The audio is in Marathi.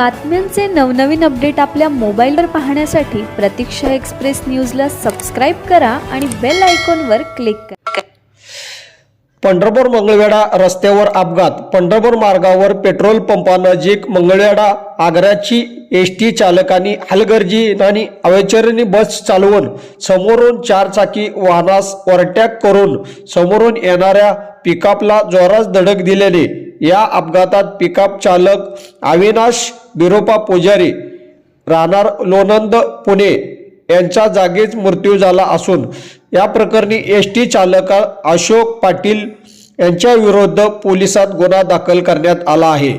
बातम्यांचे नवनवीन अपडेट आपल्या मोबाईलवर पाहण्यासाठी प्रतीक्षा एक्सप्रेस न्यूजला सबस्क्राईब करा आणि बेल आयकॉनवर क्लिक करा. पंढरपूर मंगळवेढा रस्त्यावर अपघात. पंढरपूर मार्गावर पेट्रोल पंपानजीक मंगळवेढा आग्र्याची एस टी चालकांनी आणि अवैचरणी बस चालवून समोरून चारचाकी वाहनास ओव्हरटॅक करून समोरून येणाऱ्या पिकअपला जोरास धडक दिल्याने या अपघातात पिकअप चालक अविनाश बिरोपा पुजारी राहणार लोणंद पुणे यांचा जागीच मृत्यू झाला असून या प्रकरणी एस टी चालक अशोक पाटील यांच्याविरुद्ध पोलिसात गुन्हा दाखल करण्यात आला आहे.